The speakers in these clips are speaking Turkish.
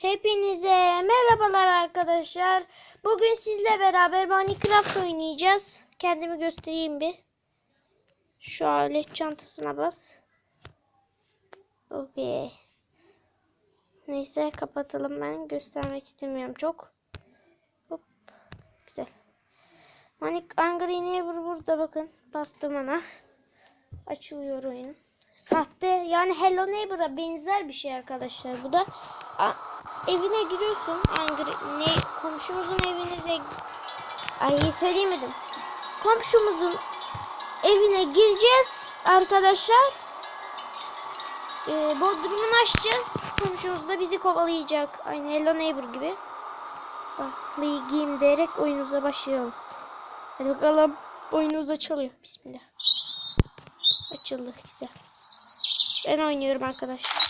Hepinize merhabalar arkadaşlar. Bugün sizle beraber Minecraft oynayacağız. Kendimi göstereyim bir. Şu alet çantasına bas. Okey. Neyse kapatalım ben. Göstermek istemiyorum çok. Hop. Güzel. Manik Angry Neighbor burada bakın. Bastım ona. Açılıyor oyun. Sahte yani Hello Neighbor'a benzer bir şey arkadaşlar bu da. Evine giriyorsun. Angry, ne, komşumuzun evinize Ay söyleyemedim. Komşumuzun evine gireceğiz arkadaşlar. Ee, bodrumunu açacağız. Komşumuz da bizi kovalayacak. Aynı Hello Neighbor gibi. Bak play game diyerek oyunumuza başlayalım. Hadi bakalım oyunumuz açılıyor. Bismillah. Açıldı güzel. Ben oynuyorum arkadaşlar.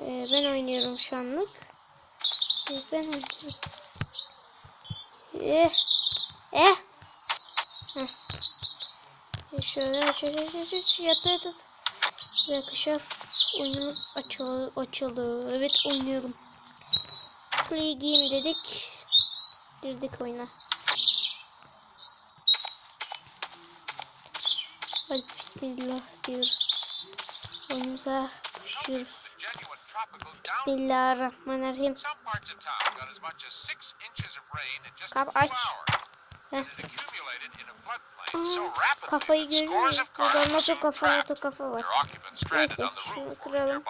Ee, ben oynuyorum şu anlık. Ee, ben oynuyorum. Eh. Eh. Heh. Ee, Şöyle aç aç aç aç yat yat yat. Oyunumuz açıldı, açıldı. Evet oynuyorum. Play game dedik. Girdik oyuna. Hadi bismillah diyoruz. Oyunumuza başlıyoruz. Bismillahirrahmanirrahim. Some parts of town got as much as six inches of rain in just a Kap aç. Heh. Aa, rapidly kafayı that görüyor scores musun? of cars Burada soon kafa moto kafa var. their occupants stranded Neyse on the şunu kıralım.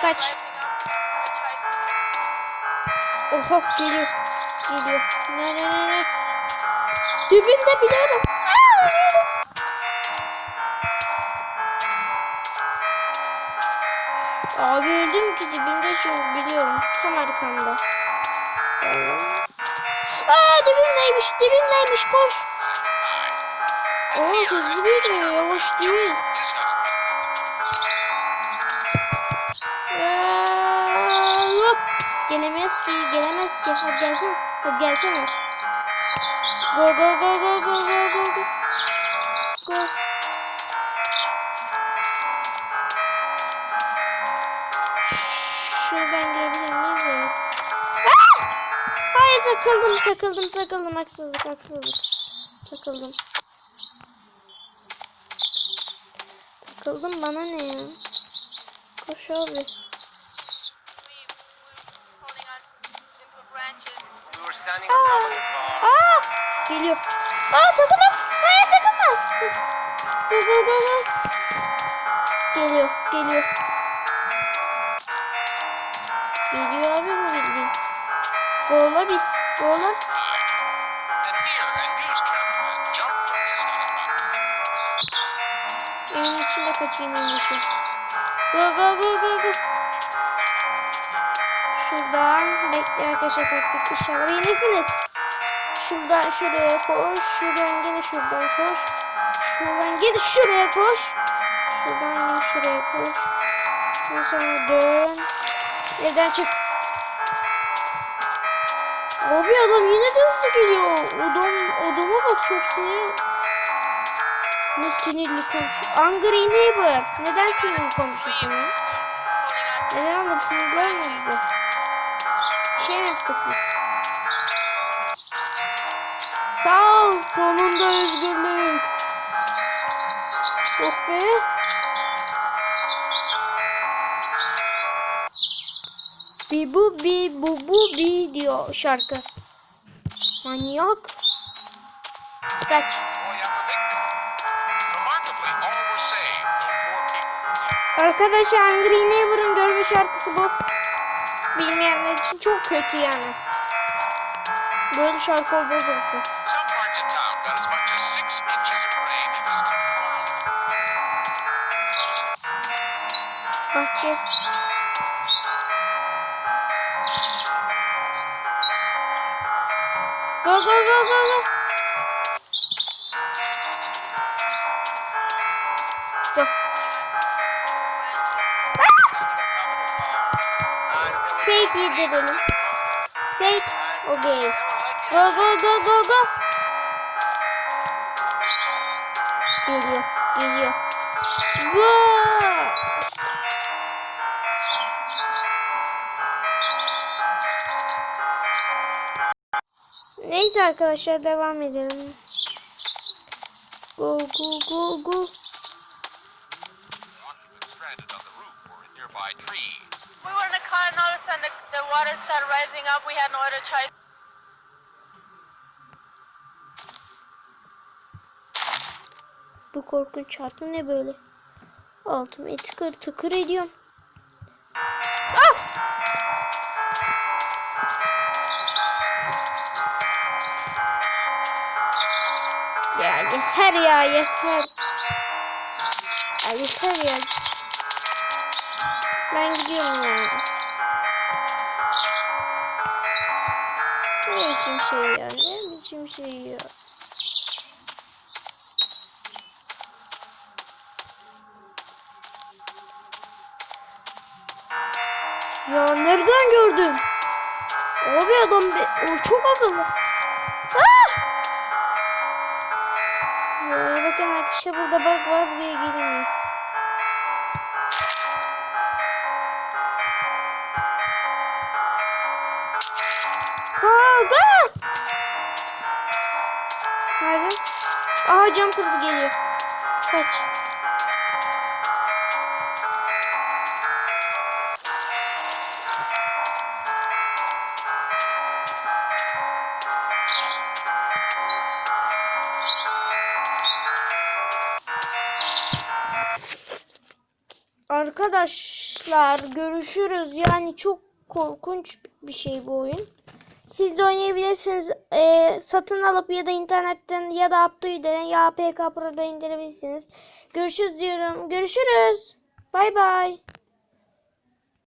Kaç. Oha geliyor. Geliyor. Ne ne ne ne. Dibinde biliyorum. Aa, ölüyorum. Abi öldüm ki dibimde şu biliyorum. Tam arkamda. Aa dibimdeymiş dibimdeymiş koş. Aa hızlı geliyor yavaş değil. Hop. Gelemez ki gelemez ki. Hadi gelsene. Hadi gelsene. Go go go go go go go go. Takıldım takıldım takıldım haksızlık haksızlık. Takıldım. Takıldım bana ne ya? Koş abi. car. Aa! Geliyor. Aa takıldım. Hayır takılma. Go go go go. Geliyor geliyor. Geliyor abi from his helicopter. Evin içinde kaçayım en iyisi. Go go go go go. Şuradan bekle arkadaşlar taktik inşallah yenirsiniz. Şuradan şuraya koş. Şuradan gene şuradan koş. Şuradan gene şuraya koş. Şuradan gene şuraya koş. Ondan sonra dön. Evden çık. Abi adam yine de hızlı geliyor. Adam, adama bak çok sinir. Ne sinirli komşu. Angry neighbor. Neden sinirli on. Neden oğlum sinirlenme bize? Bir şey mi yaptık biz? Sağ ol. Sonunda özgürlük. Oh be. Bi bu bi bu bu bi diyor şarkı. Manyak. Kaç. Arkadaşlar Angry Neighbor'ın görme şarkısı bu. Bilmeyenler için çok kötü yani. Böyle şarkı olmaz olsun. Some Go go go go go. Go. Fake yedirelim. Fake. Okay. Go go go go go. Geliyor. Geliyor. Go. Neyse arkadaşlar devam edelim. Go go go go. The. We were in a car and all of a sudden the, the water started rising up. We had no other choice. Bu korkunç çarpı ne böyle? Altıma tıkır tıkır ediyorum. Yeter ya yeter. Ya yeter ya. Ben gidiyorum yani. Ne biçim şey ya? Ne biçim şey ya? Ya nereden gördün? Abi adam be, o çok akıllı. Ya bakın arkadaşlar burada bug var buraya gelemiyor. Kavga! Nerede? Aha cam kırdı geliyor. Kaç. Arkadaşlar görüşürüz. Yani çok korkunç bir şey bu oyun. Siz de oynayabilirsiniz. Ee, satın alıp ya da internetten ya da Abdü'den ya APK Pro'da indirebilirsiniz. Görüşürüz diyorum. Görüşürüz. Bay bay.